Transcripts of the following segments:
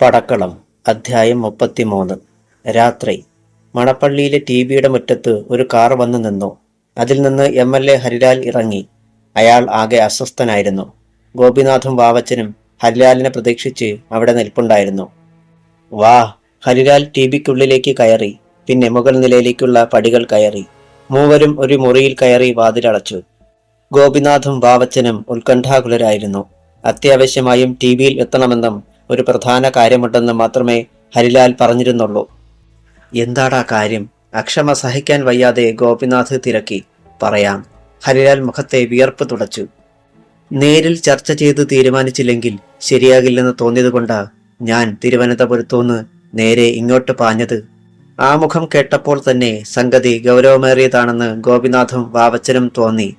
പടക്കളം അധ്യായം മുപ്പത്തിമൂന്ന്. രാത്രി. മണപ്പള്ളിയിലെ ടി ബിയുടെ മുറ്റത്ത് ഒരു കാർ വന്നു നിന്നു. അതിൽ നിന്ന് എം എൽ എ ഹരിലാൽ ഇറങ്ങി. അയാൾ ആകെ അസ്വസ്ഥനായിരുന്നു. ഗോപിനാഥും വാവച്ചനും ഹരിലാലിനെ പ്രതീക്ഷിച്ച് അവിടെ നിൽപ്പുണ്ടായിരുന്നു. വാ ഹരിലാൽ ടി ബിക്കുള്ളിലേക്ക് കയറി. പിന്നെ മുകൾ നിലയിലേക്കുള്ള പടികൾ കയറി. മൂവരും ഒരു മുറിയിൽ കയറി വാതിലടച്ചു. ഗോപിനാഥും വാവച്ചനും ഉത്കണ്ഠാകുലരായിരുന്നു. അത്യാവശ്യമായും ടി വിയിൽ എത്തണമെന്നും ഒരു പ്രധാന കാര്യമുണ്ടെന്ന് മാത്രമേ ഹരിലാൽ പറഞ്ഞിരുന്നുള്ളൂ. എന്താടാ കാര്യം? അക്ഷമ സഹിക്കാൻ വയ്യാതെ ഗോപിനാഥ് തിരക്കി. പറയാം. ഹരിലാൽ മുഖത്തെ വിയർപ്പ് തുടച്ചു. നേരിൽ ചർച്ച ചെയ്ത് തീരുമാനിച്ചില്ലെങ്കിൽ ശരിയാകില്ലെന്ന് തോന്നിയതുകൊണ്ടാ ഞാൻ തിരുവനന്തപുരത്തുനിന്ന് നേരെ ഇങ്ങോട്ട് പാഞ്ഞത്. ആ മുഖം കേട്ടപ്പോൾ തന്നെ സംഗതി ഗൗരവമേറിയതാണെന്ന് ഗോപിനാഥും വാവച്ചനും തോന്നി.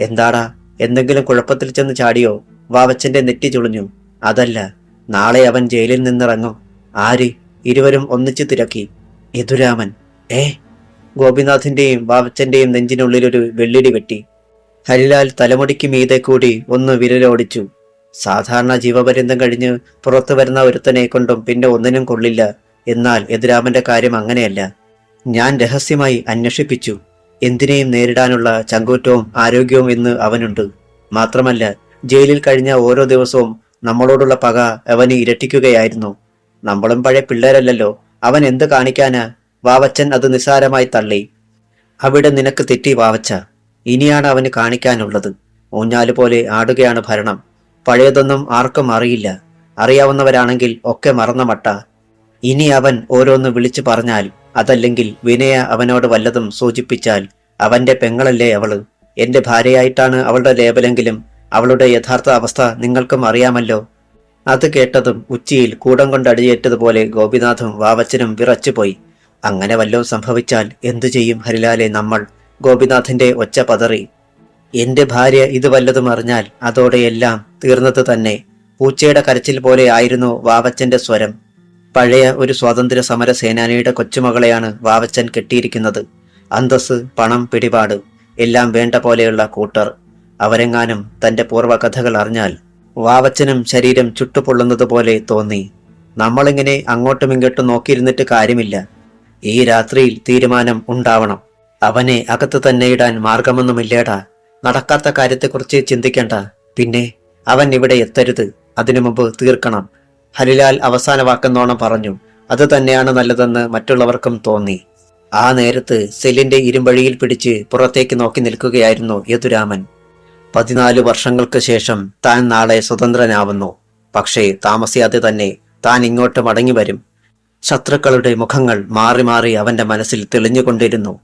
എന്താടാ? എന്തെങ്കിലും കുഴപ്പത്തിൽ ചെന്ന് ചാടിയോ? വാവച്ചന്റെ നെറ്റി ചുളിഞ്ഞു. അതല്ല നാളെ അവൻ ജയിലിൽ നിന്നിറങ്ങും. ആര്? ഇരുവരും ഒന്നിച്ചു തിരക്കി. യദുരാമൻ. ഏ? ഗോപിനാഥിന്റെയും വാവച്ചന്റെയും നെഞ്ചിനുള്ളിലൊരു വെള്ളിടി വെട്ടി. ഹരിലാൽ തലമുടിക്ക് മീതെ കൂടി ഒന്ന് വിരലോടിച്ചു. സാധാരണ ജീവപര്യന്തം കഴിഞ്ഞ് പുറത്തു വരുന്ന ഒരുത്തനെ കൊണ്ടും പിന്നെ ഒന്നിനും കൊള്ളില്ല. എന്നാൽ യദുരാമന്റെ കാര്യം അങ്ങനെയല്ല. ഞാൻ രഹസ്യമായി അന്വേഷിപ്പിച്ചു. എന്തിനേയും നേരിടാനുള്ള ചങ്കൂറ്റവും ആരോഗ്യവും ഇന്ന് അവനുണ്ട്. മാത്രമല്ല ജയിലിൽ കഴിഞ്ഞ ഓരോ ദിവസവും നമ്മളോടുള്ള പക അവന് ഇരട്ടിക്കുകയായിരുന്നു. നമ്മളും പഴയ പിള്ളേരല്ലല്ലോ. അവൻ എന്ത് കാണിക്കാന്? വാവച്ചൻ അത് നിസ്സാരമായി തള്ളി. അവിടെ നിനക്ക് തെറ്റി വാവച്ച. ഇനിയാണ് അവന് കാണിക്കാനുള്ളത്. ഊഞ്ഞാൽ പോലെ ആടുകയാണ് ഭരണം. പഴയതൊന്നും ആർക്കും അറിയില്ല. അറിയാവുന്നവരാണെങ്കിൽ ഒക്കെ മറന്ന മട്ട. ഇനി അവൻ ഓരോന്ന് വിളിച്ചു പറഞ്ഞാൽ അതല്ലെങ്കിൽ വിനയ അവനോട് വല്ലതും സൂചിപ്പിച്ചാൽ അവന്റെ പെങ്ങളല്ലേ അവൾ. എന്റെ ഭാര്യയായിട്ടാണ് അവളുടെ ലേബലെങ്കിലും അവളുടെ യഥാർത്ഥ അവസ്ഥ നിങ്ങൾക്കും അറിയാമല്ലോ. അത് കേട്ടതും ഉച്ചിയിൽ കൂടം കൊണ്ട് അടിയേറ്റതുപോലെ ഗോപിനാഥും വാവച്ചനും വിറച്ചുപോയി. അങ്ങനെ വല്ലതും സംഭവിച്ചാൽ എന്തു ചെയ്യും ഹരിലാലെ നമ്മൾ? ഗോപിനാഥിന്റെ ഒച്ച പതറി. എന്റെ ഭാര്യ ഇത് വല്ലതും അറിഞ്ഞാൽ അതോടെയെല്ലാം തീർന്നത് തന്നെ. പൂച്ചയുടെ കരച്ചിൽ പോലെ ആയിരുന്നു വാവച്ചന്റെ സ്വരം. പഴയ ഒരു സ്വാതന്ത്ര്യ സമര സേനാനിയുടെ കൊച്ചുമകളെയാണ് വാവച്ചൻ കെട്ടിയിരിക്കുന്നത്. അന്തസ് പണം പിടിപാട് എല്ലാം വേണ്ട പോലെയുള്ള കൂട്ടർ. അവരെങ്ങാനും തന്റെ പൂർവകഥകൾ അറിഞ്ഞാൽ വാവച്ചനും ശരീരം ചുട്ടുപൊള്ളുന്നത് പോലെ തോന്നി. നമ്മളിങ്ങനെ അങ്ങോട്ടും ഇങ്ങോട്ടും നോക്കിയിരുന്നിട്ട് കാര്യമില്ല. ഈ രാത്രിയിൽ തീരുമാനം ഉണ്ടാവണം. അവനെ അകത്ത് തന്നെ ഇടാൻ മാർഗമൊന്നുമില്ലേടാ. നടക്കാത്ത കാര്യത്തെക്കുറിച്ച് ചിന്തിക്കേണ്ട. പിന്നെ അവൻ ഇവിടെ എത്തരുത്. അതിനു മുമ്പ് തീർക്കണം. ഹരിലാൽ അവസാന വാക്കെന്നോണം പറഞ്ഞു. അത് തന്നെയാണ് നല്ലതെന്ന് മറ്റുള്ളവർക്കും തോന്നി. ആ നേരത്ത് സെല്ലിന്റെ ഇരുമ്പഴിയിൽ പിടിച്ച് പുറത്തേക്ക് നോക്കി നിൽക്കുകയായിരുന്നു യദുരാമൻ. പതിനാല് വർഷങ്ങൾക്ക് ശേഷം താൻ നാളെ സ്വതന്ത്രനാവുന്നു. പക്ഷേ താമസിയാതെ തന്നെ താൻ ഇങ്ങോട്ട് മടങ്ങി വരും. ശത്രുക്കളുടെ മുഖങ്ങൾ മാറി മാറി അവന്റെ മനസ്സിൽ തെളിഞ്ഞുകൊണ്ടിരുന്നു.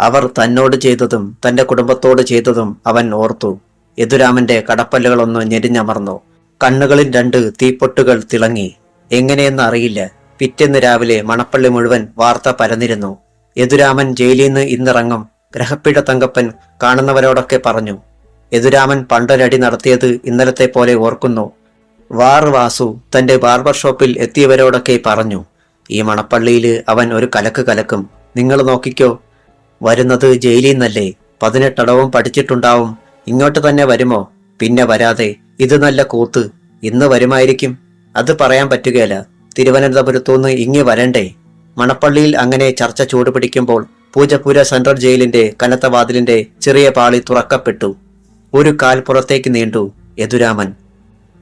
അവർ തന്നോട് ചെയ്തതും തന്റെ കുടുംബത്തോട് ചെയ്തതും അവൻ ഓർത്തു. യദുരാമന്റെ കടപ്പല്ലുകളൊന്ന് ഞെരിഞ്ഞമർന്നു. കണ്ണുകളിൽ രണ്ട് തീപ്പൊട്ടുകൾ തിളങ്ങി. എങ്ങനെയെന്ന് അറിയില്ല. പിറ്റേന്ന് രാവിലെ മണപ്പള്ളി മുഴുവൻ വാർത്ത പരന്നിരുന്നു. യദുരാമൻ ജയിലിൽ നിന്ന് ഇന്നിറങ്ങും. ഗ്രഹപ്പിഴ തങ്കപ്പൻ കാണുന്നവരോടൊക്കെ പറഞ്ഞു. യദുരാമൻ പണ്ടൊരടി നടത്തിയത് ഇന്നലത്തെ പോലെ ഓർക്കുന്നു. വാർ വാസു തന്റെ ബാർബർ ഷോപ്പിൽ എത്തിയവരോടൊക്കെ പറഞ്ഞു ഈ മണപ്പള്ളിയിൽ അവൻ ഒരു കലക്ക് കലക്കും. നിങ്ങൾ നോക്കിക്കോ. വരുന്നത് ജയിലിൽ നിന്നല്ലേ. പതിനെട്ടടവും പഠിച്ചിട്ടുണ്ടാവും. ഇങ്ങോട്ട് തന്നെ വരുമോ? പിന്നെ വരാതെ. ഇത് നല്ല കൂത്ത്. ഇന്ന് വരുമായിരിക്കും. അത് പറയാൻ പറ്റുകയില്ല. തിരുവനന്തപുരത്തുനിന്ന് ഇങ്ങി വരണ്ടേ. മണപ്പള്ളിയിൽ അങ്ങനെ ചർച്ച ചൂടുപിടിക്കുമ്പോൾ പൂജപ്പുര സെൻട്രൽ ജയിലിന്റെ കനത്ത വാതിലിന്റെ ചെറിയ പാളി തുറക്കപ്പെട്ടു. ഒരു കാൽ പുറത്തേക്ക് നീണ്ടു യദുരാമൻ.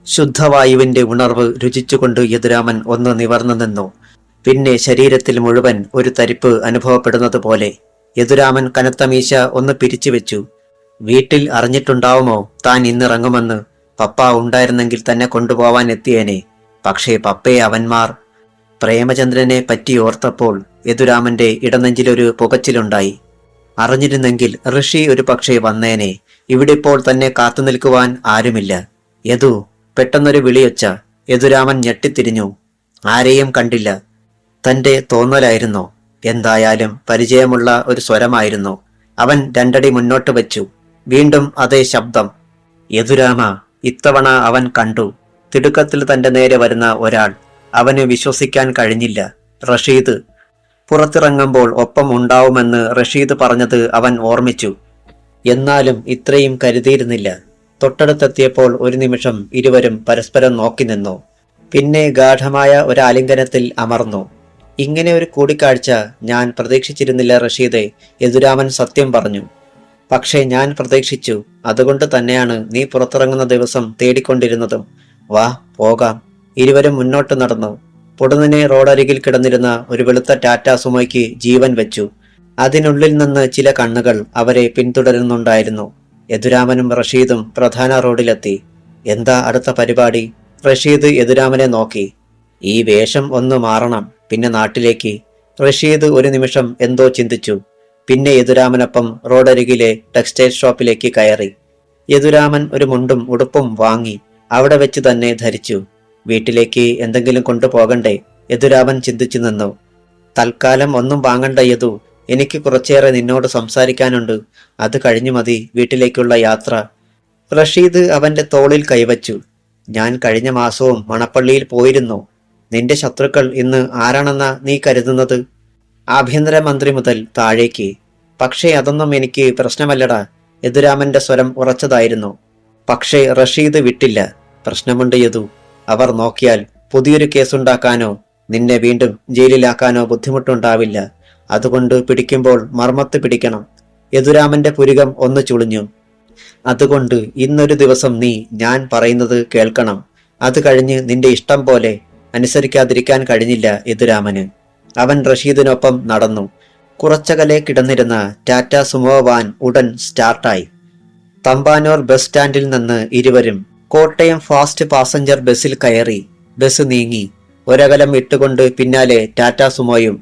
ശുദ്ധവായുവിന്റെ ഉണർവ് രുചിച്ചുകൊണ്ട് യദുരാമൻ ഒന്ന് നിവർന്നു നിന്നു. പിന്നെ ശരീരത്തിൽ മുഴുവൻ ഒരു തരിപ്പ് അനുഭവപ്പെടുന്നത് പോലെ യദുരാമൻ കനത്ത മീശ ഒന്ന് പിരിച്ചു വെച്ചു. വീട്ടിൽ അറിഞ്ഞിട്ടുണ്ടാവുമോ താൻ ഇന്നിറങ്ങുമെന്ന്? പപ്പ ഉണ്ടായിരുന്നെങ്കിൽ തന്നെ കൊണ്ടുപോവാൻ എത്തിയേനെ. പക്ഷേ പപ്പയെ അവന്മാർ. പ്രേമചന്ദ്രനെ പറ്റി ഓർത്തപ്പോൾ യദുരാമന്റെ ഇടനെഞ്ചിലൊരു പുകച്ചിലുണ്ടായി. അറിഞ്ഞിരുന്നെങ്കിൽ ഋഷി ഒരു പക്ഷേ വന്നേനെ. ഇവിടെ ഇപ്പോൾ തന്നെ കാത്തു നിൽക്കുവാൻ ആരുമില്ല. യദു പെട്ടെന്നൊരു വിളിയൊച്ച. യദുരാമൻ ഞെട്ടിത്തിരിഞ്ഞു. ആരെയും കണ്ടില്ല. തന്റെ തോന്നലായിരുന്നോ. എന്തായാലും പരിചയമുള്ള ഒരു സ്വരമായിരുന്നു. അവൻ രണ്ടടി മുന്നോട്ട് വെച്ചു. വീണ്ടും അതേ ശബ്ദം. യദുരാമ ഇത്തവണ അവൻ കണ്ടു. തിടുക്കത്തിൽ തന്റെ നേരെ വരുന്ന ഒരാൾ. അവന് വിശ്വസിക്കാൻ കഴിഞ്ഞില്ല. റഷീദ് പുറത്തിറങ്ങുമ്പോൾ ഒപ്പം ഉണ്ടാവുമെന്ന് റഷീദ് പറഞ്ഞത് അവൻ ഓർമ്മിച്ചു. എന്നാലും ഇത്രയും കരുതിയിരുന്നില്ല. തൊട്ടടുത്തെത്തിയപ്പോൾ ഒരു നിമിഷം ഇരുവരും പരസ്പരം നോക്കി നിന്നു. പിന്നെ ഗാഠമായ ഒരു ആലിംഗനത്തിൽ അമർന്നു. ഇങ്ങനെ ഒരു കൂടിക്കാഴ്ച ഞാൻ പ്രതീക്ഷിച്ചിരുന്നില്ല റഷീദെ യദുരാമൻ സത്യം പറഞ്ഞു. പക്ഷേ ഞാൻ പ്രതീക്ഷിച്ചു അതുകൊണ്ട് തന്നെയാണ് നീ പുറത്തിറങ്ങുന്ന ദിവസം തേടിക്കൊണ്ടിരുന്നതും. വാ പോകാം. ഇരുവരും മുന്നോട്ട് നടന്നു. പൊടുന്നനെ റോഡരികിൽ കിടന്നിരുന്ന ഒരു വെളുത്ത ടാറ്റാ സുമോയ്ക്ക് ജീവൻ വെച്ചു. അതിനുള്ളിൽ നിന്ന് ചില കണ്ണുകൾ അവരെ പിന്തുടരുന്നുണ്ടായിരുന്നു. യദുരാമനും റഷീദും പ്രധാന റോഡിലെത്തി. എന്താ അടുത്ത പരിപാടി? റഷീദ് യദുരാമനെ നോക്കി. ഈ വേഷം ഒന്ന് മാറണം പിന്നെ നാട്ടിലേക്ക്. റഷീദ് ഒരു നിമിഷം എന്തോ ചിന്തിച്ചു. പിന്നെ യദുരാമനൊപ്പം റോഡരികിലെ ടെക്സ്റ്റൈൽ ഷോപ്പിലേക്ക് കയറി. യദുരാമൻ ഒരു മുണ്ടും ഉടുപ്പും വാങ്ങി അവിടെ വെച്ച് തന്നെ ധരിച്ചു. വീട്ടിലേക്ക് എന്തെങ്കിലും കൊണ്ടുപോകണ്ടേ? യദുരാമൻ ചിന്തിച്ചു നിന്നു. തൽക്കാലം ഒന്നും വാങ്ങണ്ട യദു എനിക്ക് കുറച്ചേറെ നിന്നോട് സംസാരിക്കാനുണ്ട്. അത് കഴിഞ്ഞു മതി വീട്ടിലേക്കുള്ള യാത്ര. റഷീദ് അവന്റെ തോളിൽ കൈവച്ചു. ഞാൻ കഴിഞ്ഞ മാസവും മണപ്പള്ളിയിൽ പോയിരുന്നു. നിന്റെ ശത്രുക്കൾ ഇന്ന് ആരാണെന്നാ നീ കരുതുന്നത്? ആഭ്യന്തരമന്ത്രി മുതൽ താഴേക്ക്. പക്ഷേ അതൊന്നും എനിക്ക് പ്രശ്നമല്ലടാ. യദുരാമന്റെ സ്വരം ഉറച്ചതായിരുന്നു. പക്ഷേ റഷീദ് വിട്ടില്ല. പ്രശ്നമുണ്ട് യദു. അവർ നോക്കിയാൽ പുതിയൊരു കേസുണ്ടാക്കാനോ നിന്നെ വീണ്ടും ജയിലിലാക്കാനോ ബുദ്ധിമുട്ടുണ്ടാവില്ല. അതുകൊണ്ട് പിടിക്കുമ്പോൾ മർമ്മത്ത് പിടിക്കണം. യദുരാമന്റെ പുരികം ഒന്ന് ചുളിഞ്ഞു. അതുകൊണ്ട് ഇന്നൊരു ദിവസം നീ ഞാൻ പറയുന്നത് കേൾക്കണം. അത് കഴിഞ്ഞ് നിന്റെ ഇഷ്ടം പോലെ അനുസരിക്കാതിരിക്കാൻ കഴിഞ്ഞില്ല യദുരാമന്. അവൻ റഷീദിനൊപ്പം നടന്നു. കുറച്ചകലെ കിടന്നിരുന്ന ടാറ്റ സുമോ വാൻ ഉടൻ സ്റ്റാർട്ടായി. തമ്പാനൂർ ബസ് സ്റ്റാൻഡിൽ നിന്ന് ഇരുവരും കോട്ടയം ഫാസ്റ്റ് പാസഞ്ചർ ബസ്സിൽ കയറി ബസ് നീങ്ങി. ഒരകലം ഇട്ടുകൊണ്ട് പിന്നാലെ ടാറ്റ സുമോയും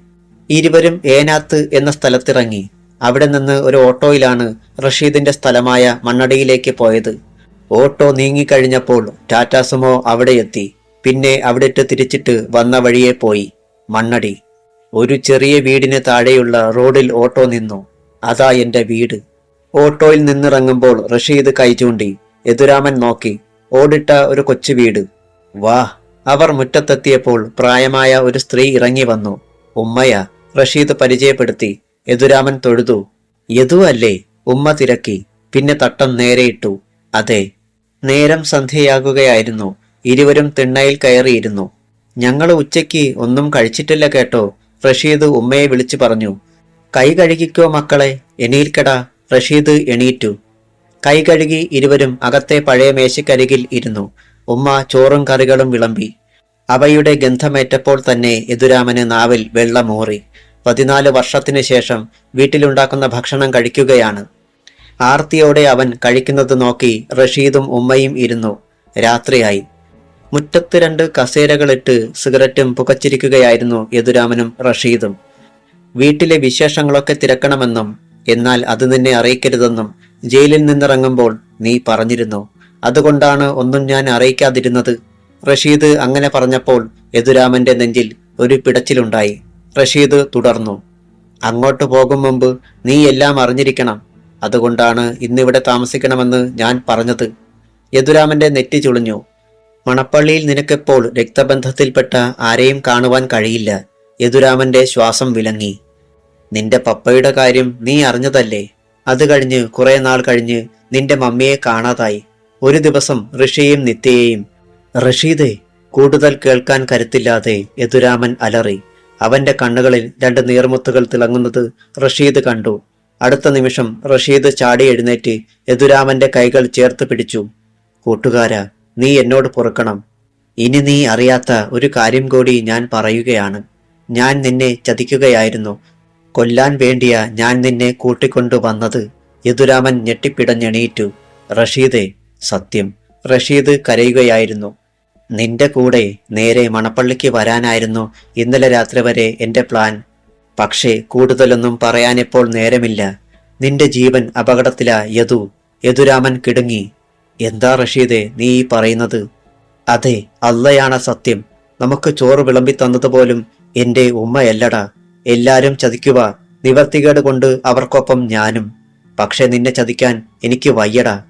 ഇരുവരും ഏനാത്ത് എന്ന സ്ഥലത്തിറങ്ങി. അവിടെ നിന്ന് ഒരു ഓട്ടോയിലാണ് റഷീദിന്റെ സ്ഥലമായ മണ്ണടിയിലേക്ക് പോയത്. ഓട്ടോ നീങ്ങിക്കഴിഞ്ഞപ്പോൾ ടാറ്റ സുമോ അവിടെ എത്തി. പിന്നെ അവിടെട്ട് തിരിച്ചിട്ട് വന്ന വഴിയെ പോയി. മണ്ണടി. ഒരു ചെറിയ വീടിന് താഴെയുള്ള റോഡിൽ ഓട്ടോ നിന്നു. അതാ എന്റെ വീട്. ഓട്ടോയിൽ നിന്നിറങ്ങുമ്പോൾ റഷീദ് കൈ ചൂണ്ടി യദുരാമൻ നോക്കി. ഓടിട്ട ഒരു കൊച്ചു വീട്. വാ അവർ മുറ്റത്തെത്തിയപ്പോൾ പ്രായമായ ഒരു സ്ത്രീ ഇറങ്ങി വന്നു. ഉമ്മയ റഷീദ് പരിചയപ്പെടുത്തി. യദുരാമൻ തൊഴുതു. യദു അല്ലേ? ഉമ്മ തിരക്കി. പിന്നെ തട്ടം നേരെയിട്ടു അതെ. നേരം സന്ധ്യയാകുകയായിരുന്നു. ഇരുവരും തിണ്ണയിൽ കയറിയിരുന്നു. ഞങ്ങൾ ഉച്ചയ്ക്ക് ഒന്നും കഴിച്ചിട്ടില്ല കേട്ടോ. റഷീദ് ഉമ്മയെ വിളിച്ചു പറഞ്ഞു. കൈ കഴുകിക്കോ മക്കളെ? എണീൽക്കടാ. റഷീദ് എണീറ്റു. കൈ കഴുകി ഇരുവരും അകത്തെ പഴയ മേശക്കരികിൽ ഇരുന്നു. ഉമ്മ ചോറും കറികളും വിളമ്പി. അവയുടെ ഗന്ധമേറ്റപ്പോൾ തന്നെ യദുരാമന് നാവിൽ വെള്ളമൂറി പതിനാല് വർഷത്തിനു ശേഷം വീട്ടിലുണ്ടാക്കുന്ന ഭക്ഷണം കഴിക്കുകയാണ്. ആർത്തിയോടെ അവൻ കഴിക്കുന്നത് നോക്കി റഷീദും ഉമ്മയും ഇരുന്നു. രാത്രിയായി. മുറ്റത്ത് രണ്ട് കസേരകളിട്ട് സിഗരറ്റും പുകച്ചിരിക്കുകയായിരുന്നു യദുരാമനും റഷീദും. വീട്ടിലെ വിശേഷങ്ങളൊക്കെ തിരക്കണമെന്നും എന്നാൽ അത് നിന്നെ അറിയിക്കരുതെന്നും ജയിലിൽ നിന്നിറങ്ങുമ്പോൾ നീ പറഞ്ഞിരുന്നു അതുകൊണ്ടാണ് ഒന്നും ഞാൻ അറിയിക്കാതിരുന്നത്. റഷീദ് അങ്ങനെ പറഞ്ഞപ്പോൾ യദുരാമന്റെ നെഞ്ചിൽ ഒരു പിടച്ചിലുണ്ടായി. റഷീദ് തുടർന്നു അങ്ങോട്ട് പോകും മുമ്പ് നീ എല്ലാം അറിഞ്ഞിരിക്കണം. അതുകൊണ്ടാണ് ഇന്നിവിടെ താമസിക്കണമെന്ന് ഞാൻ പറഞ്ഞത്. യദുരാമന്റെ നെറ്റി ചുളിഞ്ഞു. മണപ്പള്ളിയിൽ നിനക്കെപ്പോൾ രക്തബന്ധത്തിൽപ്പെട്ട ആരെയും കാണുവാൻ കഴിയില്ല. യദുരാമന്റെ ശ്വാസം വിലങ്ങി. നിന്റെ പപ്പയുടെ കാര്യം നീ അറിഞ്ഞതല്ലേ? അത് കഴിഞ്ഞ് കുറെ നാൾ കഴിഞ്ഞ് നിന്റെ മമ്മിയെ കാണാതായി. ഒരു ദിവസം ഋഷിയെയും നിത്യയെയും റഷീദെ കൂടുതൽ കേൾക്കാൻ കരുത്തില്ലാതെ യദുരാമൻ അലറി. അവന്റെ കണ്ണുകളിൽ രണ്ട് നീർമുത്തുകൾ തിളങ്ങുന്നത് റഷീദ് കണ്ടു. അടുത്ത നിമിഷം റഷീദ് ചാടി എഴുന്നേറ്റ് യദുരാമന്റെ കൈകൾ ചേർത്ത് പിടിച്ചു. കൂട്ടുകാര നീ എന്നോട് പൊറുക്കണം. ഇനി നീ അറിയാത്ത ഒരു കാര്യം കൂടി ഞാൻ പറയുകയാണ്. ഞാൻ നിന്നെ ചതിക്കുകയായിരുന്നു. കൊല്ലാൻ വേണ്ടിയാ ഞാൻ നിന്നെ കൂട്ടിക്കൊണ്ടു വന്നത്. യദുരാമൻ ഞെട്ടിപ്പിടഞ്ഞെണീറ്റു. റഷീദേ സത്യം. റഷീദ് കരയുകയായിരുന്നു. നിന്റെ കൂടെ നേരെ മണപ്പള്ളിക്ക് വരാനായിരുന്നു ഇന്നലെ രാത്രി വരെ എന്റെ പ്ലാൻ. പക്ഷേ കൂടുതലൊന്നും പറയാനിപ്പോൾ നേരമില്ല. നിന്റെ ജീവൻ അപകടത്തിലാ യദു. യദുരാമൻ കിടുങ്ങി. എന്താ റഷീദെ നീ ഈ പറയുന്നത്? അതെ അല്ലയാണ് സത്യം. നമുക്ക് ചോറ് വിളമ്പി തന്നതുപോലും എന്റെ ഉമ്മയല്ലടാ. എല്ലാരും ചതിക്കുക നിവർത്തികേട് കൊണ്ട് അവർക്കൊപ്പം ഞാനും. പക്ഷെ നിന്നെ ചതിക്കാൻ എനിക്ക് വയ്യടാ.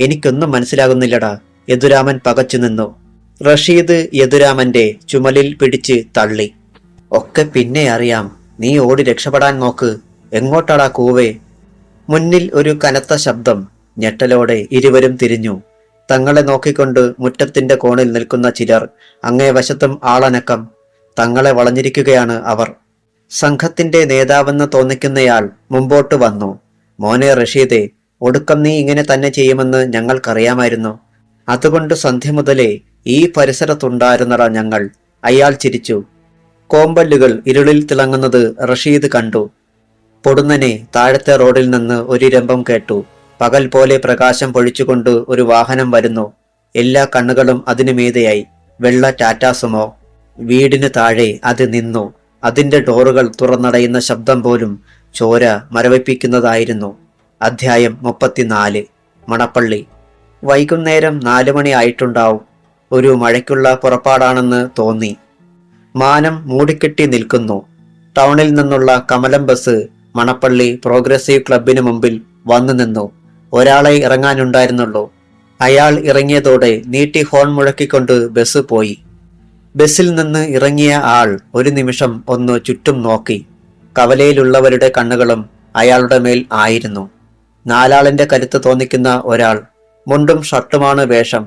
എനിക്കൊന്നും മനസ്സിലാകുന്നില്ലടാ. യദുരാമൻ പകച്ചു നിന്നു. റഷീദ് യദുരാമന്റെ ചുമലിൽ പിടിച്ച് തള്ളി. ഒക്കെ പിന്നെ അറിയാം. നീ ഓടി രക്ഷപ്പെടാൻ നോക്ക്. എങ്ങോട്ടാടാ കൂവേ? മുന്നിൽ ഒരു കനത്ത ശബ്ദം ഞെട്ടലോടെ ഇരുവരും തിരിഞ്ഞു. തങ്ങളെ നോക്കിക്കൊണ്ട് മുറ്റത്തിന്റെ കോണിൽ നിൽക്കുന്ന ചിലർ അങ്ങേ വശത്തും ആളനക്കം. തങ്ങളെ വളഞ്ഞിരിക്കുകയാണ് അവർ. സംഘത്തിന്റെ നേതാവെന്ന് തോന്നിക്കുന്നയാൾ മുമ്പോട്ട് വന്നു. മോനെ റഷീദെ ഒടുക്കം നീ ഇങ്ങനെ തന്നെ ചെയ്യുമെന്ന് ഞങ്ങൾക്കറിയാമായിരുന്നു. അതുകൊണ്ട് സന്ധ്യ മുതലേ ഈ പരിസരത്തുണ്ടായിരുന്നട ഞങ്ങൾ. അയാൾ ചിരിച്ചു. കോമ്പല്ലുകൾ ഇരുളിൽ തിളങ്ങുന്നത് റഷീദ് കണ്ടു. പൊടുന്നനെ താഴത്തെ റോഡിൽ നിന്ന് ഒരു രംഭം കേട്ടു. പകൽ പോലെ പ്രകാശം പൊഴിച്ചുകൊണ്ട് ഒരു വാഹനം വരുന്നു. എല്ലാ കണ്ണുകളും അതിനു മീതെയായി. വെള്ള ടാറ്റാസുമോ? വീടിന് താഴെ അത് നിന്നു. അതിന്റെ ഡോറുകൾ തുറന്നടയുന്ന ശബ്ദം പോലും ചോര മരവിപ്പിക്കുന്നതായിരുന്നു. അധ്യായം മുപ്പത്തിനാല്. മണപ്പള്ളി. വൈകുന്നേരം നാലു മണി ആയിട്ടുണ്ടാവും. ഒരു മഴയ്ക്കുള്ള പുറപ്പാടാണെന്ന് തോന്നി. മാനം മൂടിക്കെട്ടി നിൽക്കുന്നു. ടൗണിൽ നിന്നുള്ള കമലം ബസ് മണപ്പള്ളി പ്രോഗ്രസീവ് ക്ലബിന് മുമ്പിൽ വന്നു നിന്നു. ഒരാളെ ഇറങ്ങാനുണ്ടായിരുന്നുള്ളൂ. അയാൾ ഇറങ്ങിയതോടെ നീട്ടി ഹോൺ മുഴക്കിക്കൊണ്ട് ബസ് പോയി. ബസ്സിൽ നിന്ന് ഇറങ്ങിയ ആൾ ഒരു നിമിഷം ഒന്ന് ചുറ്റും നോക്കി. കവലയിലുള്ളവരുടെ കണ്ണുകളും അയാളുടെ മേൽ ആയിരുന്നു. നാലാളിന്റെ കരുത്ത് തോന്നിക്കുന്ന ഒരാൾ. മുണ്ടും ഷർട്ടുമാണ് വേഷം.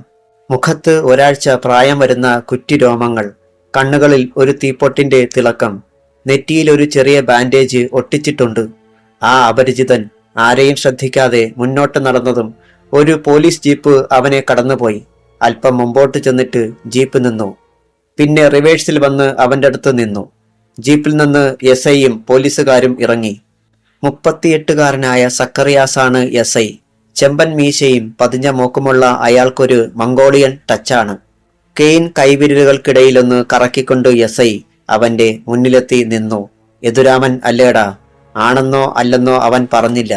മുഖത്ത് ഒരാഴ്ച പ്രായം വരുന്ന കുറ്റിരോമങ്ങൾ കണ്ണുകളിൽ ഒരു തീപ്പൊട്ടിന്റെ തിളക്കം. നെറ്റിയിൽ ഒരു ചെറിയ ബാൻഡേജ് ഒട്ടിച്ചിട്ടുണ്ട്. ആ അപരിചിതൻ ആരെയും ശ്രദ്ധിക്കാതെ മുന്നോട്ട് നടന്നതും ഒരു പോലീസ് ജീപ്പ് അവനെ കടന്നുപോയി. അല്പം മുമ്പോട്ട് ചെന്നിട്ട് ജീപ്പ് നിന്നു. പിന്നെ റിവേഴ്സിൽ വന്ന് അവന്റെ അടുത്ത് നിന്നു. ജീപ്പിൽ നിന്ന് എസ് ഐയും പോലീസുകാരും ഇറങ്ങി. മുപ്പത്തിയെട്ടുകാരനായ സക്കറിയാസാണ് എസ് ഐ ചെമ്പൻ മീശയും പതിഞ്ഞ മൂക്കുമുള്ള അയാൾക്കൊരു മംഗോളിയൻ ടച്ചാണ്. കെയിൻ കൈവിരലുകൾക്കിടയിലൊന്ന് കറക്കിക്കൊണ്ട് എസ് ഐ അവന്റെ മുന്നിലെത്തി നിന്നു. യദുരാമൻ അല്ലേടാ? ആണെന്നോ അല്ലെന്നോ അവൻ പറഞ്ഞില്ല.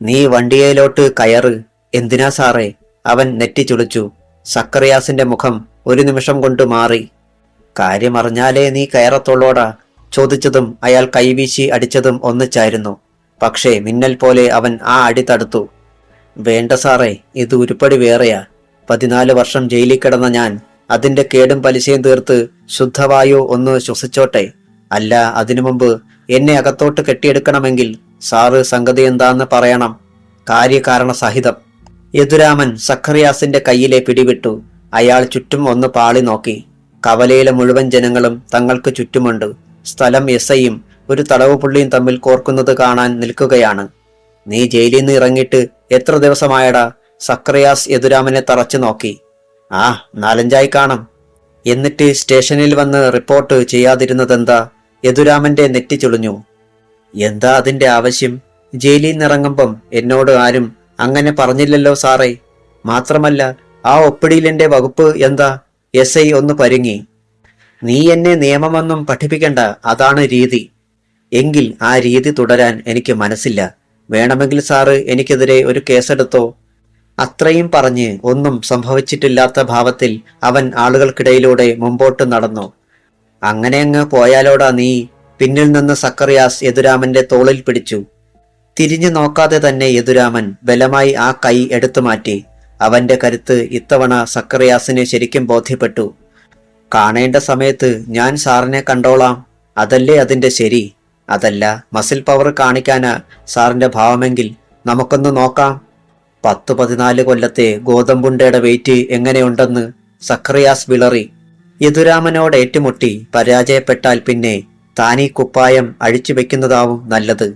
നീ വണ്ടിയയിലോട്ട് കയറ്. എന്തിനാ സാറേ? അവൻ നെറ്റി ചുളിച്ചു സക്കറിയാസിന്റെ മുഖം ഒരു നിമിഷം കൊണ്ട് മാറി. കാര്യമറിഞ്ഞാലേ നീ കയറത്തുള്ളോടാ. ചോദിച്ചതും അയാൾ കൈവീശി അടിച്ചതും ഒന്നിച്ചായിരുന്നു. പക്ഷേ മിന്നൽ പോലെ അവൻ ആ അടി തടുത്തു. വേണ്ട സാറേ ഇത് ഉരുപ്പടി വേറെയാ. പതിനാല് വർഷം ജയിലിൽ കിടന്ന ഞാൻ അതിന്റെ കേടും പലിശയും തീർത്ത് ശുദ്ധവായു ഒന്ന് ശ്വസിച്ചോട്ടെ. അല്ല അതിനു മുമ്പ് എന്നെ അകത്തോട്ട് കെട്ടിയെടുക്കണമെങ്കിൽ സാറ് സംഗതി എന്താന്ന് പറയണം. കാര്യകാരണ സഹിതം യദുരാമൻ സഖറിയാസിന്റെ കയ്യിലെ പിടിവിട്ടു. അയാൾ ചുറ്റും ഒന്ന് പാളി നോക്കി. കവലയിലെ മുഴുവൻ ജനങ്ങളും തങ്ങൾക്ക് ചുറ്റുമുണ്ട്. സ്ഥലം എസ് ഐയും ഒരു തടവുപുള്ളിയും തമ്മിൽ കോർക്കുന്നത് കാണാൻ നിൽക്കുകയാണ്. നീ ജയിലിൽ നിന്ന് ഇറങ്ങിയിട്ട് എത്ര ദിവസമായടാ? സക്രയാസ് യദുരാമനെ തറച്ചു നോക്കി. ആ നാലഞ്ചായി കാണാം. എന്നിട്ട് സ്റ്റേഷനിൽ വന്ന് റിപ്പോർട്ട് ചെയ്യാതിരുന്നതെന്താ? യദുരാമന്റെ നെറ്റി ചുളിഞ്ഞു. എന്താ അതിന്റെ ആവശ്യം? ജയിലിൽ നിന്നിറങ്ങുമ്പം എന്നോട് ആരും അങ്ങനെ പറഞ്ഞില്ലല്ലോ സാറേ. മാത്രമല്ല ആ ഒപ്പിടിയിലെന്റെ വകുപ്പ് എന്താ? എസ് ഐ ഒന്ന് പരുങ്ങി. നീ എന്നെ നിയമമൊന്നും പഠിപ്പിക്കണ്ട. അതാണ് രീതി. എങ്കിൽ ആ രീതി തുടരാൻ എനിക്ക് മനസ്സില്ല. വേണമെങ്കിൽ സാറ് എനിക്കെതിരെ ഒരു കേസെടുത്തോ? അത്രയും പറഞ്ഞ് ഒന്നും സംഭവിച്ചിട്ടില്ലാത്ത ഭാവത്തിൽ അവൻ ആളുകൾക്കിടയിലൂടെ മുമ്പോട്ട് നടന്നു. അങ്ങനെ അങ്ങ് പോയാലോടാ നീ. പിന്നിൽ നിന്ന് സക്കറിയാസ് യദുരാമന്റെ തോളിൽ പിടിച്ചു. തിരിഞ്ഞു നോക്കാതെ തന്നെ യദുരാമൻ ബലമായി ആ കൈ എടുത്തു മാറ്റി. അവന്റെ കരുത്ത് ഇത്തവണ സക്കറിയാസിന് ശരിക്കും ബോധ്യപ്പെട്ടു. കാണേണ്ട സമയത്ത് ഞാൻ സാറിനെ കണ്ടോളാം. അതല്ലേ അതിന്റെ ശരി? അതല്ല മസിൽ പവർ കാണിക്കാനാ സാറിന്റെ ഭാവമെങ്കിൽ നമുക്കൊന്ന് നോക്കാം. പത്ത് പതിനാല് കൊല്ലത്തെ ഗോതമ്പുണ്ടയുടെ വെയിറ്റ് എങ്ങനെയുണ്ടെന്ന് സഖറിയാസ് വിളറി. യദുരാമനോട് ഏറ്റുമുട്ടി പരാജയപ്പെട്ടാൽ പിന്നെ താനീ കുപ്പായം അഴിച്ചു വെക്കുന്നതാവും നല്ലത്.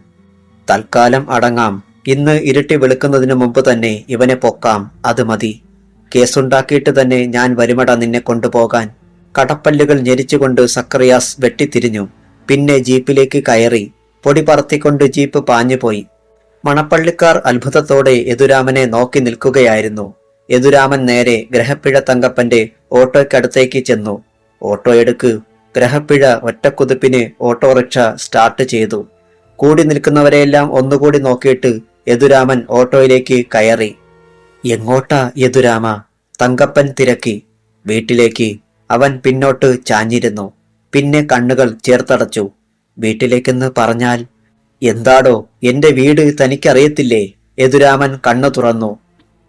തൽക്കാലം അടങ്ങാം. ഇന്ന് ഇരുട്ടി വെളുക്കുന്നതിന് മുമ്പ് തന്നെ ഇവനെ പൊക്കാം അത് മതി. കേസുണ്ടാക്കിയിട്ട് തന്നെ ഞാൻ വരുമട നിന്നെ കൊണ്ടുപോകാൻ. കടപ്പല്ലുകൾ ഞെരിച്ചുകൊണ്ട് സക്രിയാസ് വെട്ടിത്തിരിഞ്ഞു. പിന്നെ ജീപ്പിലേക്ക് കയറി. പൊടി പറത്തിക്കൊണ്ട് ജീപ്പ് പാഞ്ഞുപോയി. മണപ്പള്ളിക്കാർ അത്ഭുതത്തോടെ യദുരാമനെ നോക്കി നിൽക്കുകയായിരുന്നു. യദുരാമൻ നേരെ ഗ്രഹപ്പിഴ തങ്കപ്പന്റെ ഓട്ടോയ്ക്കടുത്തേക്ക് ചെന്നു. ഓട്ടോ എടുക്ക്. ഗ്രഹപ്പിഴ ഒറ്റക്കുതിപ്പിന് ഓട്ടോറിക്ഷ സ്റ്റാർട്ട് ചെയ്തു. കൂടി നിൽക്കുന്നവരെയെല്ലാം ഒന്നുകൂടി നോക്കിയിട്ട് യദുരാമൻ ഓട്ടോയിലേക്ക് കയറി. എങ്ങോട്ടാ യദുരാമ? തങ്കപ്പൻ തിരക്കി. വീട്ടിലേക്ക് അവൻ പിന്നോട്ട് ചാഞ്ഞിരുന്നു. പിന്നെ കണ്ണുകൾ ചേർത്തടച്ചു. വീട്ടിലേക്കെന്ന് പറഞ്ഞാൽ എന്താടോ എന്റെ വീട് തനിക്കറിയത്തില്ലേ? യദുരാമൻ കണ്ണു തുറന്നു.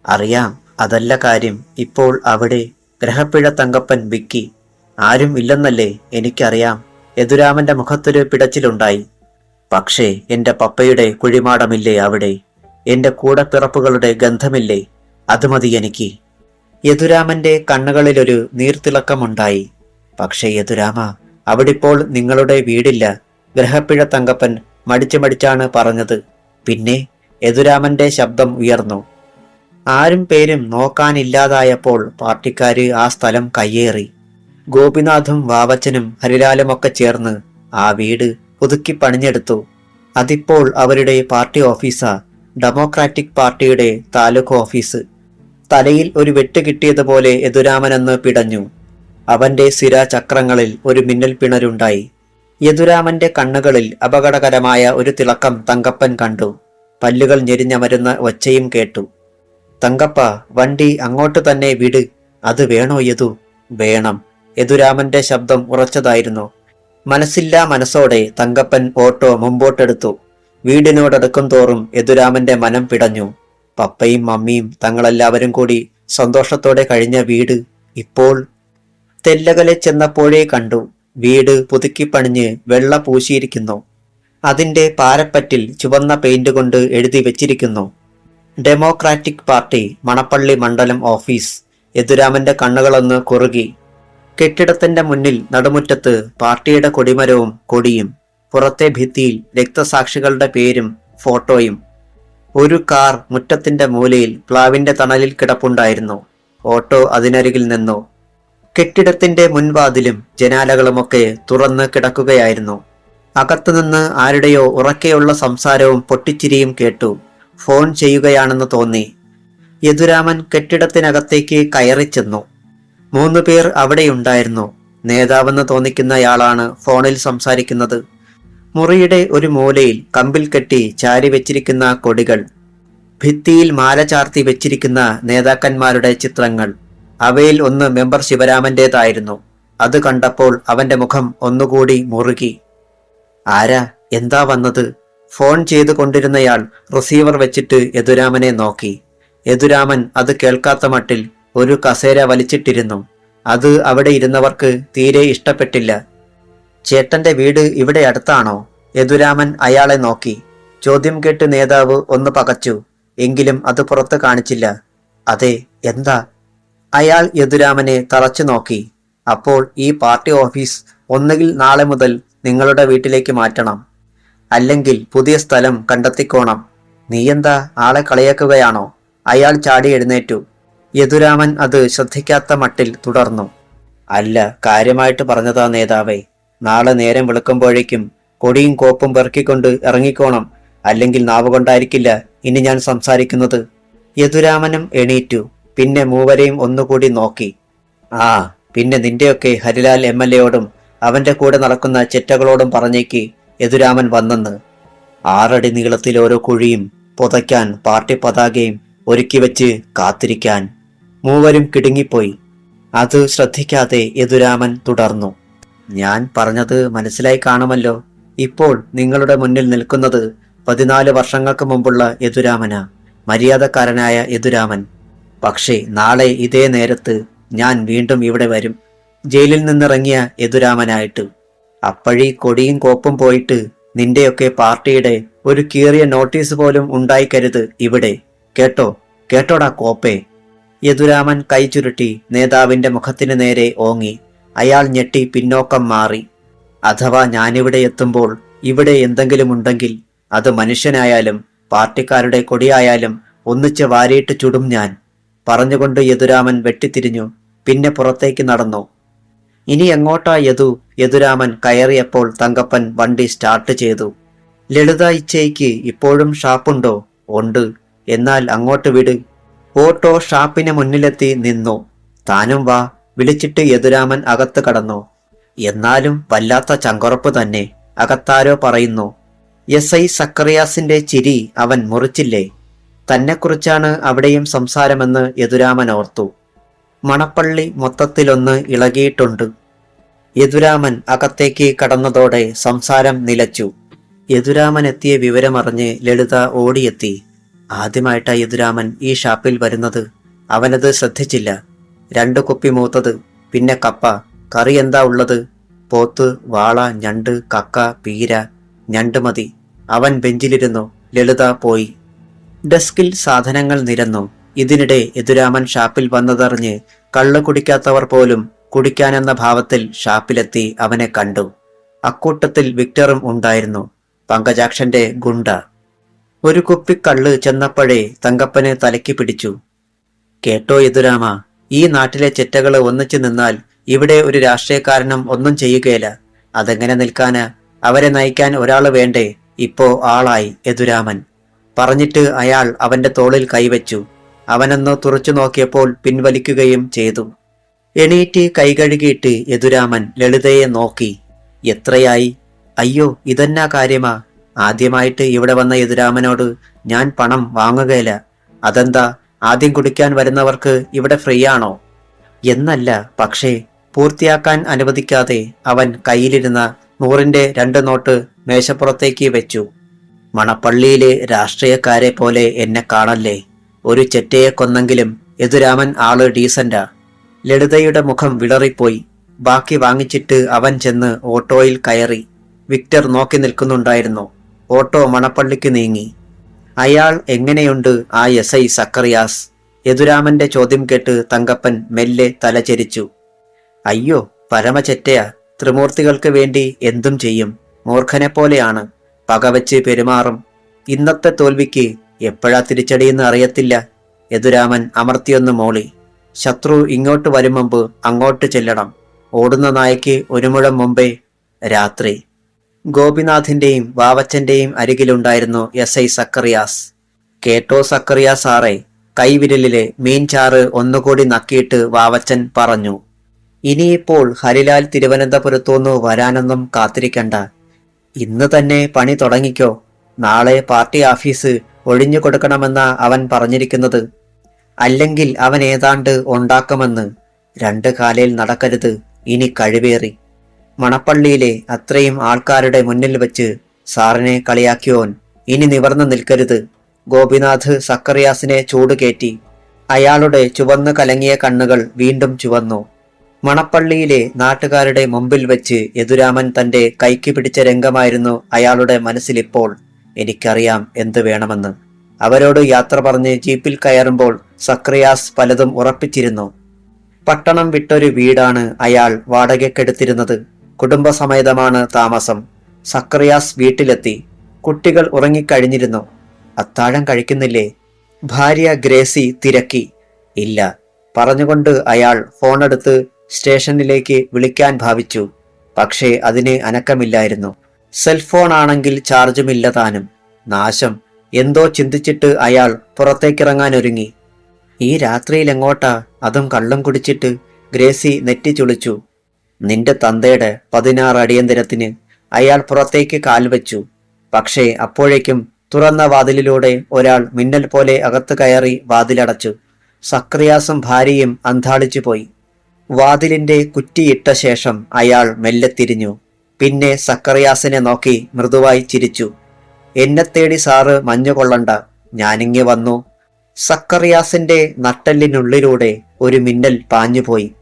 അറിയാം അതല്ല കാര്യം. ഇപ്പോൾ അവിടെ ഗ്രഹപ്പിഴ തങ്കപ്പൻ വിക്കി. ആരും ഇല്ലെന്നല്ലേ എനിക്കറിയാം. യദുരാമന്റെ മുഖത്തൊരു പിടച്ചിലുണ്ടായി. പക്ഷേ എന്റെ പപ്പയുടെ കുഴിമാടമില്ലേ അവിടെ? എന്റെ കൂടപ്പിറപ്പുകളുടെ ഗന്ധമില്ലേ? അത് മതി എനിക്ക്. യദുരാമന്റെ കണ്ണുകളിലൊരു നീർത്തിളക്കമുണ്ടായി. പക്ഷേ യദുരാമ അവിടിപ്പോൾ നിങ്ങളുടെ വീടില്ല. ഗ്രഹപ്പിഴ തങ്കപ്പൻ മടിച്ചു മടിച്ചാണ് പറഞ്ഞത്. പിന്നെ യദുരാമന്റെ ശബ്ദം ഉയർന്നു. ആരും പേരും നോക്കാനില്ലാതായപ്പോൾ പാർട്ടിക്കാര് ആ സ്ഥലം കയ്യേറി. ഗോപിനാഥും വാവച്ചനും ഹരിലാലുമൊക്കെ ചേർന്ന് ആ വീട് പുതുക്കി പണിഞ്ഞെടുത്തു. അതിപ്പോൾ അവരുടെ പാർട്ടി ഓഫീസാ. ഡെമോക്രാറ്റിക് പാർട്ടിയുടെ താലൂക്ക് ഓഫീസ്. തലയിൽ ഒരു വെട്ട് കിട്ടിയതുപോലെ യദുരാമനെന്ന് പിടഞ്ഞു. അവന്റെ സിരാചക്രങ്ങളിൽ ഒരു മിന്നൽ പിണരുണ്ടായി. യദുരാമന്റെ കണ്ണുകളിൽ അപകടകരമായ ഒരു തിളക്കം തങ്കപ്പൻ കണ്ടു. പല്ലുകൾ ഞെരിഞ്ഞമരുന്ന ഒച്ചയും കേട്ടു. തങ്കപ്പ വണ്ടി അങ്ങോട്ട് തന്നെ വിട്. അത് വേണോ യദു? വേണം. യദുരാമന്റെ ശബ്ദം ഉറച്ചതായിരുന്നു. മനസ്സില്ലാ മനസ്സോടെ തങ്കപ്പൻ ഓട്ടോ മുമ്പോട്ടെടുത്തു. വീടിനോടടുക്കും തോറും യദുരാമന്റെ മനം പിടഞ്ഞു. പപ്പയും മമ്മിയും തങ്ങളെല്ലാവരും കൂടി സന്തോഷത്തോടെ കഴിഞ്ഞ വീട് ഇപ്പോൾ തെല്ലകലെ ചെന്നപ്പോഴേ കണ്ടു. വീട് പുതുക്കിപ്പണിഞ്ഞ് വെള്ള പൂശിയിരിക്കുന്നു. അതിന്റെ പാരപ്പറ്റിൽ ചുവന്ന പെയിന്റ് കൊണ്ട് എഴുതി വെച്ചിരിക്കുന്നു. ഡെമോക്രാറ്റിക് പാർട്ടി മണപ്പള്ളി മണ്ഡലം ഓഫീസ്. യദുരാമന്റെ കണ്ണുകളൊന്ന് കുറുകി. കെട്ടിടത്തിന്റെ മുന്നിൽ നടുമുറ്റത്ത് പാർട്ടിയുടെ കൊടിമരവും കൊടിയും. പുറത്തെ ഭിത്തിയിൽ രക്തസാക്ഷികളുടെ പേരും ഫോട്ടോയും ഒരു കാർ മുറ്റത്തിന്റെ മൂലയിൽ പ്ലാവിന്റെ തണലിൽ കിടപ്പുണ്ടായിരുന്നു. ഓട്ടോ അതിനരികിൽ നിന്നു. കെട്ടിടത്തിന്റെ മുൻവാതിലും ജനാലകളുമൊക്കെ തുറന്ന് കിടക്കുകയായിരുന്നു. അകത്തുനിന്ന് ആരുടെയോ ഉറക്കെയുള്ള സംസാരവും പൊട്ടിച്ചിരിയും കേട്ടു. ഫോൺ ചെയ്യുകയാണെന്ന് തോന്നി. യദുരാമൻ കെട്ടിടത്തിനകത്തേക്ക് കയറി ചെന്നു. മൂന്നുപേർ അവിടെയുണ്ടായിരുന്നു. നേതാവെന്ന് തോന്നിക്കുന്നയാളാണ് ഫോണിൽ സംസാരിക്കുന്നത്. മുറിയുടെ ഒരു മൂലയിൽ കമ്പിൽ കെട്ടി ചാരി വെച്ചിരിക്കുന്ന കൊടികൾ ഭിത്തിയിൽ മാല ചാർത്തി വെച്ചിരിക്കുന്ന നേതാക്കന്മാരുടെ ചിത്രങ്ങൾ. അവയിൽ ഒന്ന് മെമ്പർ ശിവരാമന്റേതായിരുന്നു. അത് കണ്ടപ്പോൾ അവന്റെ മുഖം ഒന്നുകൂടി മുറുകി. ആരാ? എന്താ വന്നത്? ഫോൺ ചെയ്തു കൊണ്ടിരുന്നയാൾ റിസീവർ വെച്ചിട്ട് യദുരാമനെ നോക്കി. യദുരാമൻ അത് കേൾക്കാത്ത മട്ടിൽ ഒരു കസേര വലിച്ചിട്ടിരുന്നു. അത് അവിടെ ഇരുന്നവർക്ക് തീരെ ഇഷ്ടപ്പെട്ടില്ല. ചേട്ടന്റെ വീട് ഇവിടെ അടുത്താണോ? യദുരാമൻ അയാളെ നോക്കി. ചോദ്യം കേട്ട് നേതാവ് ഒന്ന് പകച്ചു. എങ്കിലും അത് പുറത്ത് കാണിച്ചില്ല. അതെ എന്താ? അയാൾ യദുരാമനെ തറച്ചു നോക്കി. അപ്പോൾ ഈ പാർട്ടി ഓഫീസ് ഒന്നുകിൽ നാളെ മുതൽ നിങ്ങളുടെ വീട്ടിലേക്ക് മാറ്റണം. അല്ലെങ്കിൽ പുതിയ സ്ഥലം കണ്ടെത്തിക്കോണം. നീയെന്താ ആളെ കളിയാക്കുകയാണോ? അയാൾ ചാടി എഴുന്നേറ്റു. യദുരാമൻ അത് ശ്രദ്ധിക്കാത്ത മട്ടിൽ തുടർന്നു. അല്ല കാര്യമായിട്ട് പറഞ്ഞതാ നേതാവേ. നാളെ നേരം വിളക്കുമ്പോഴേക്കും കൊടിയും കോപ്പും പെറുക്കിക്കൊണ്ട് ഇറങ്ങിക്കോണം. അല്ലെങ്കിൽ നാവ് കൊണ്ടായിരിക്കില്ല ഇനി ഞാൻ സംസാരിക്കുന്നത്. യദുരാമനും എണീറ്റു. പിന്നെ മൂവരെയും ഒന്നുകൂടി നോക്കി. ആ പിന്നെ നിന്റെയൊക്കെ ഹരിലാൽ എം എൽ എയോടും അവന്റെ കൂടെ നടക്കുന്ന ചെറ്റകളോടും പറഞ്ഞേക്ക് യദുരാമൻ വന്നെന്ന്. ആറടി നീളത്തിൽ ഓരോ കുഴിയും പുതയ്ക്കാൻ പാർട്ടി പതാകയും ഒരുക്കി വെച്ച് കാത്തിരിക്കാൻ. മൂവരും കിടുങ്ങിപ്പോയി. അത് ശ്രദ്ധിക്കാതെ യദുരാമൻ തുടർന്നു. ഞാൻ പറഞ്ഞത് മനസ്സിലായി കാണുമല്ലോ. ഇപ്പോൾ നിങ്ങളുടെ മുന്നിൽ നിൽക്കുന്നത് പതിനാല് വർഷങ്ങൾക്ക് മുമ്പുള്ള യദുരാമന മര്യാദക്കാരനായ യദുരാമൻ. പക്ഷേ നാളെ ഇതേ നേരത്ത് ഞാൻ വീണ്ടും ഇവിടെ വരും. ജയിലിൽ നിന്നിറങ്ങിയ യദുരാമനായിട്ട്. അപ്പോഴീ കൊടിയും കോപ്പും പോയിട്ട് നിന്റെയൊക്കെ പാർട്ടിയുടെ ഒരു കീറിയ നോട്ടീസ് പോലും ഉണ്ടായിക്കരുത് ഇവിടെ. കേട്ടോ കേട്ടോടാ കോപ്പേ. യദുരാമൻ കൈ ചുരുട്ടി നേതാവിന്റെ മുഖത്തിന് നേരെ ഓങ്ങി. അയാൾ ഞെട്ടി പിന്നോക്കം മാറി. അഥവാ ഞാനിവിടെ എത്തുമ്പോൾ ഇവിടെ എന്തെങ്കിലും ഉണ്ടെങ്കിൽ അത് മനുഷ്യനായാലും പാർട്ടിക്കാരുടെ കൊടിയായാലും ഒന്നിച്ച് വാരിയിട്ട് ചുടും ഞാൻ. പറഞ്ഞുകൊണ്ട് യദുരാമൻ വെട്ടിത്തിരിഞ്ഞു. പിന്നെ പുറത്തേക്ക് നടന്നു. ഇനി എങ്ങോട്ടാ യദു? യദുരാമൻ കയറിയപ്പോൾ തങ്കപ്പൻ വണ്ടി സ്റ്റാർട്ട് ചെയ്തു. ലളിത ഇച്ചയ്ക്ക് ഇപ്പോഴും ഷാപ്പുണ്ടോ? ഉണ്ട്. എന്നാൽ അങ്ങോട്ട് വിട്. ഓട്ടോ ഷാപ്പിന് മുന്നിലെത്തി നിന്നു. താനും വാ. വിളിച്ചിട്ട് യദുരാമൻ അകത്ത് കടന്നു. എന്നാലും വല്ലാത്ത ചങ്കുറപ്പ് തന്നെ അകത്താരോ പറയുന്നു എസ് ഐ സക്കറിയാസിന്റെ ചിരി അവൻ മുറിച്ചില്ലേ? തന്നെക്കുറിച്ചാണ് അവിടെയും സംസാരമെന്ന് യദുരാമൻ ഓർത്തു. മണപ്പള്ളി മൊത്തത്തിലൊന്ന് ഇളകിയിട്ടുണ്ട്. യദുരാമൻ അകത്തേക്ക് കടന്നതോടെ സംസാരം നിലച്ചു. യദുരാമൻ എത്തിയ വിവരമറിഞ്ഞ് ലളിത ഓടിയെത്തി. ആദ്യമായിട്ടാണ് യദുരാമൻ ഈ ഷാപ്പിൽ വരുന്നത്. അവനത് ശ്രദ്ധിച്ചില്ല. രണ്ടു കുപ്പി മൂത്തത്. പിന്നെ കപ്പ. കറി എന്താ ഉള്ളത്? പോത്ത് വാള ഞണ്ട് കക്ക പീര. ഞണ്ട് മതി. അവൻ ബെഞ്ചിലിരുന്നു. ലളിത പോയി. ഡെസ്കിൽ സാധനങ്ങൾ നിരന്നു. ഇതിനിടെ യദുരാമൻ ഷാപ്പിൽ വന്നതറിഞ്ഞ് കള്ള് കുടിക്കാത്തവർ പോലും കുടിക്കാനെന്ന ഭാവത്തിൽ ഷാപ്പിലെത്തി അവനെ കണ്ടു. അക്കൂട്ടത്തിൽ വിക്ടറും ഉണ്ടായിരുന്നു. പങ്കജാക്ഷന്റെ ഗുണ്ട. ഒരു കുപ്പി കള്ള് ചെന്നപ്പോഴേ തങ്കപ്പന് തലയ്ക്ക് പിടിച്ചു. കേട്ടോ യദുരാമ ഈ നാട്ടിലെ ചിറ്റകൾ ഒന്നിച്ചു നിന്നാൽ ഇവിടെ ഒരു രാഷ്ട്രീയക്കാരനും ഒന്നും ചെയ്യുകയില്ല. അതെങ്ങനെ നിൽക്കാന്? അവരെ നയിക്കാൻ ഒരാൾ വേണ്ടേ? ഇപ്പോ ആളായി യദുരാമൻ. പറഞ്ഞിട്ട് അയാൾ അവന്റെ തോളിൽ കൈവച്ചു. അവനൊന്ന് തുറച്ചു നോക്കിയപ്പോൾ പിൻവലിക്കുകയും ചെയ്തു. എണീറ്റ് കൈകഴുകിയിട്ട് യദുരാമൻ ലളിതയെ നോക്കി. എത്രയായി? അയ്യോ ഇതെന്നാ കാര്യമാ? ആദ്യമായിട്ട് ഇവിടെ വന്ന യദുരാമനോട് ഞാൻ പണം വാങ്ങുകയില്ല. അതെന്താ? ആദ്യം കുടിക്കാൻ വരുന്നവർക്ക് ഇവിടെ ഫ്രീ ആണോ എന്നല്ല പക്ഷേ പൂർത്തിയാക്കാൻ അനുവദിക്കാതെ അവൻ കയ്യിലിരുന്ന നൂറിന്റെ രണ്ട് നോട്ട് മേശപ്പുറത്തേക്ക് വെച്ചു. മണപ്പള്ളിയിലെ രാഷ്ട്രീയക്കാരെ പോലെ എന്നെ കാണല്ലേ? ഒരു ചെറ്റയെ കൊന്നെങ്കിലും യദുരാമൻ ആൾ ഡീസന്റാ. ലളിതയുടെ മുഖം വിളറിപ്പോയി. ബാക്കി വാങ്ങിച്ചിട്ട് അവൻ ചെന്ന് ഓട്ടോയിൽ കയറി. വിക്ടർ നോക്കി നിൽക്കുന്നുണ്ടായിരുന്നു. ഓട്ടോ മണപ്പള്ളിക്ക് നീങ്ങി. അയാൾ എങ്ങനെയുണ്ട് ആ എസ് ഐ സക്കറിയാസ്? യദുരാമന്റെ ചോദ്യം കേട്ട് തങ്കപ്പൻ മെല്ലെ തലചരിച്ചു. അയ്യോ പരമചെറ്റയാ. ത്രിമൂർത്തികൾക്ക് വേണ്ടി എന്തും ചെയ്യും. മൂർഖനെ പോലെയാണ് പകവച്ച് പെരുമാറും. ഇന്നത്തെ തോൽവിക്ക് എപ്പോഴാ തിരിച്ചടിയെന്ന് അറിയത്തില്ല. യദുരാമൻ അമർത്തിയൊന്ന് മോളി. ശത്രു ഇങ്ങോട്ട് വരും മുമ്പ് അങ്ങോട്ട് ചെല്ലണം. ഓടുന്ന നായയ്ക്ക് ഒരു മുഴം മുമ്പേ രാത്രി. ഗോപിനാഥിന്റെയും വാവച്ചന്റെയും അരികിലുണ്ടായിരുന്നു എസ് ഐ സക്കറിയാസ്. കേട്ടോ സക്കറിയാസ് സാറേ കൈവിരലിലെ മീൻചാറ് ഒന്നുകൂടി നക്കിയിട്ട് വാവച്ചൻ പറഞ്ഞു ഇനിയിപ്പോൾ ഹരിലാൽ തിരുവനന്തപുരത്തുനിന്ന് വരാനൊന്നും കാത്തിരിക്കണ്ട. ഇന്ന് തന്നെ പണി തുടങ്ങിക്കോ. നാളെ പാർട്ടി ഓഫീസ് ഒഴിഞ്ഞു കൊടുക്കണമെന്ന അവൻ പറഞ്ഞിരിക്കുന്നത്. അല്ലെങ്കിൽ അവൻ ഏതാണ്ട് ഉണ്ടാക്കുമെന്ന്. രണ്ട് കാലയിൽ നടക്കരുത്. ഇനി കഴിവേറി. മണപ്പള്ളിയിലെ അത്രയും ആൾക്കാരുടെ മുന്നിൽ വെച്ച് സാറിനെ കളിയാക്കിയോൻ ഇനി നിവർന്നു നിൽക്കരുത്. ഗോപിനാഥ് സക്കറിയാസിനെ ചൂടുകേറ്റി അയാളുടെ ചുവന്നു കലങ്ങിയ കണ്ണുകൾ വീണ്ടും ചുവന്നു. മണപ്പള്ളിയിലെ നാട്ടുകാരുടെ മുമ്പിൽ വെച്ച് യദുരാമൻ തന്റെ കൈക്ക് പിടിച്ച രംഗമായിരുന്നു അയാളുടെ മനസ്സിലിപ്പോൾ. എനിക്കറിയാം എന്ത് വേണമെന്ന്. അവരോട് യാത്ര പറഞ്ഞ് ജീപ്പിൽ കയറുമ്പോൾ സക്രിയാസ് പലതും ഉറപ്പിച്ചിരുന്നു. പട്ടണം വിട്ടൊരു വീടാണ് അയാൾ വാടകയ്ക്കെടുത്തിരുന്നത്. കുടുംബസമേതമാണ് താമസം. സക്രിയാസ് വീട്ടിലെത്തി. കുട്ടികൾ ഉറങ്ങിക്കഴിഞ്ഞിരുന്നു. അത്താഴം കഴിക്കുന്നില്ലേ? ഭാര്യ ഗ്രേസി തിരക്കി. ഇല്ല. പറഞ്ഞുകൊണ്ട് അയാൾ ഫോണെടുത്ത് സ്റ്റേഷനിലേക്ക് വിളിക്കാൻ ഭാവിച്ചു. പക്ഷേ അതിന് അനക്കമില്ലായിരുന്നു. സെൽഫോൺ ആണെങ്കിൽ ചാർജുമില്ല താനും. നാശം. എന്തോ ചിന്തിച്ചിട്ട് അയാൾ പുറത്തേക്കിറങ്ങാൻ ഒരുങ്ങി ഈ രാത്രിയിൽ എങ്ങോട്ടാ അതും കള്ളം കുടിച്ചിട്ട് ഗ്രേസി നെറ്റി ചുളിച്ചു നിന്റെ തന്തയുടെ പതിനാറ് അടിയന്തരത്തിന് അയാൾ പുറത്തേക്ക് കാൽവെച്ചു പക്ഷേ അപ്പോഴേക്കും തുറന്ന വാതിലിലൂടെ ഒരാൾ മിന്നൽ പോലെ അകത്ത് കയറി വാതിലടച്ചു. സക്രിയാസും ഭാര്യയും അന്താളിച്ചു പോയി. വാതിലിന്റെ കുറ്റിയിട്ട ശേഷം അയാൾ മെല്ലെ തിരിഞ്ഞു. പിന്നെ സക്കറിയാസിനെ നോക്കി മൃദുവായി ചിരിച്ചു. എന്നെ തേടി സാറ് മഞ്ഞു കൊള്ളണ്ട. ഞാനിങ്ങി വന്നു. സക്കറിയാസിന്റെ നട്ടലിനുള്ളിലൂടെ ഒരു മിന്നൽ പാഞ്ഞുപോയി.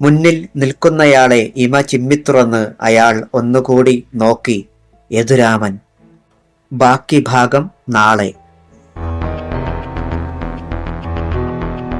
മുന്നിൽ നിൽക്കുന്നയാളെ ഇമ ചിമ്മിത്തുറന്ന് അയാൾ ഒന്നുകൂടി നോക്കി യദുരാമൻ. ബാക്കി ഭാഗം നാളെ.